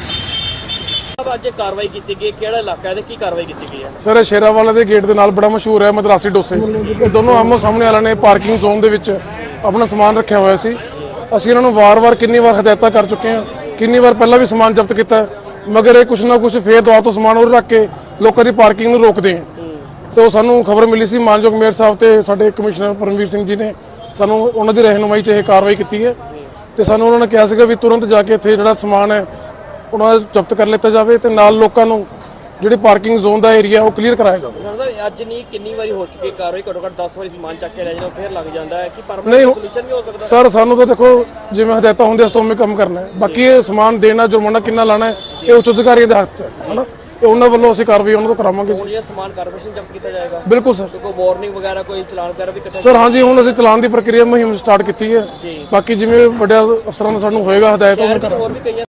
ਸਾਹਿਬ ਅੱਜ ਕਾਰਵਾਈ ਕੀਤੀ ਗਈ ਹੈ, ਕਿਹੜਾ ਇਲਾਕਾ ਹੈ ਤੇ ਕੀ ਕਾਰਵਾਈ ਕੀਤੀ ਗਈ ਹੈ? ਸਰ ਇਹ ਸ਼ੇਰਾਵਾਲਾ ਦੇ ਗੇਟ ਦੇ ਨਾਲ ਬੜਾ ਮਸ਼ਹੂਰ ਹੈ ਮਦਰਾਸੀ ਡੋਸੇ। ਇਹ ਦੋਨੋਂ ਆਮੋ ਸਾਹਮਣੇ ਵਾਲਿਆਂ ਨੇ ਪਾਰਕਿੰਗ ਜ਼ੋਨ ਦੇ ਵਿੱਚ ਆਪਣਾ ਸਮਾਨ ਰੱਖਿਆ ਹੋਇਆ ਸੀ। ਅਸੀਂ ਇਹਨਾਂ ਨੂੰ ਵਾਰ-ਵਾਰ ਕਿੰਨੀ ਵਾਰ ਹਦਾਇਤਾਂ ਕਰ ਚੁੱਕੇ ਹਾਂ। ਕਿੰਨੀ ਵਾਰ ਪਹਿਲਾਂ ਵੀ ਸਮਾਨ ਜ਼ਬਤ ਕੀਤਾ ਹੈ, ਮਗਰ ਇਹ ਕੁਛ ਨਾ ਕੁਛ ਫੇਰ ਦੁਆ ਤੋਂ ਸਮਾਨ ਹੋਰ ਰੱਖ ਕੇ ਲੋਕਾਂ ਦੀ ਪਾਰਕਿੰਗ ਨੂੰ ਰੋਕਦੇ ਹੈ। ਤੇ ਉਹ ਸਾਨੂੰ ਖਬਰ ਮਿਲੀ ਸੀ ਮਾਨਯੋਗ ਮੇਅਰ ਸਾਹਿਬ ਤੇ ਸਾਡੇ ਕਮਿਸ਼ਨਰ ਪਰਮਵੀਰ ਸਿੰਘ ਜੀ ਨੇ। ਸਾਨੂੰ ਉਹਨਾਂ ਦੀ ਰਹਿਨੁਮਾਈ 'ਚ ਇਹ ਕਾਰਵਾਈ ਕੀਤੀ ਹੈ। ਤੇ ਸਾਨੂੰ ਉਹਨਾਂ ਨੇ ਕਿਹਾ ਸੀਗਾ ਵੀ ਤੁਰੰਤ ਜਾ ਕੇ ਇੱਥੇ ਜਿਹੜਾ ਸਮਾਨ ਹੈ ਉਹਨਾਂ ਦਾ ਜ਼ਬਤ ਕਰ ਲਿੱਤਾ ਜਾਵੇ ਤੇ ਨਾਲ ਲੋਕਾਂ ਨੂੰ ਜਿਹੜੀ ਪਾਰਕਿੰਗ ਜ਼ੋਨ ਦਾ ਏਰੀਆ ਉਹ ਕਲੀਅਰ ਕਰਾਇਆ ਜਾਵੇ। ਸਾਹਿਬ ਅੱਜ ਨਹੀਂ ਕਿੰਨੀ ਵਾਰੀ ਹੋ ਚੁੱਕੀ ਕਾਰਵਾਈ? ਘੱਟੋ ਘੱਟ 10 ਵਾਰੀ ਸਮਾਨ ਚੱਕ ਕੇ ਲੈ ਜਾਣਾ ਫਿਰ ਲੱਗ ਜਾਂਦਾ ਹੈ ਕਿ ਪਰਮਾਨੈਂਟ ਸੋਲੂਸ਼ਨ ਵੀ ਹੋ ਸਕਦਾ ਸਰ ਸਾਨੂੰ ਤਾਂ ਦੇਖੋ ਜਿਵੇਂ ਹਦਾਇਤਾਂ ਹੁੰਦੀਆਂ ਉਸ ਤੋਂ ਉਵੇਂ ਕੰਮ ਕਰਨਾ ਹੈ। ਬਾਕੀ ਇਹ ਸਮਾਨ ਦੇਣਾ ਜੁਰਮਾਨਾ ਕਿੰਨਾ ਲਾਣਾ ਹੈ ਇਹ ਉੱਚ ਅਧਿਕਾਰੀਆਂ ਦੇ ਹੱਥ ਹੈ ਹਨਾ? ਇਹ ਉਹਨਾਂ ਵੱਲੋਂ ਅਸੀਂ ਕਾਰਵਾਈ ਉਹਨਾਂ ਤੋਂ ਕਰਾਵਾਂਗੇ ਜੀ। ਹੁਣ ਇਹ ਸਮਾਨ ਕਾਰਪੋਰੇਸ਼ਨ ਜ਼ਬਤ ਕੀਤਾ ਜਾਏਗਾ? ਬਿਲਕੁਲ ਸਰ। ਤੇ ਕੋਈ ਵਾਰਨਿੰਗ ਵਗੈਰਾ ਕੋਈ ਚਲਾਨ ਵਗੈਰਾ ਵੀ ਕਿਤੇ ਸਰ ਹਾਂਜੀ ਹੁਣ ਅਸੀਂ ਚਲਾਨ ਦੀ ਪ੍ਰਕਿਰਿਆ ਮੁਹਿੰਮ ਸਟਾਰਟ ਕੀਤੀ ਹੈ। ਬਾਕੀ ਜਿਵੇਂ ਵੱਡੇ ਅਫਸਰਾਂ ਦਾ ਸਾਨੂੰ ਹੋਏਗਾ ਹਦਾਇਤ ਉਹ ਸ਼ਹਿਰ ਵਿੱਚ ਹੋਰ ਵੀ ਕਈਆਂ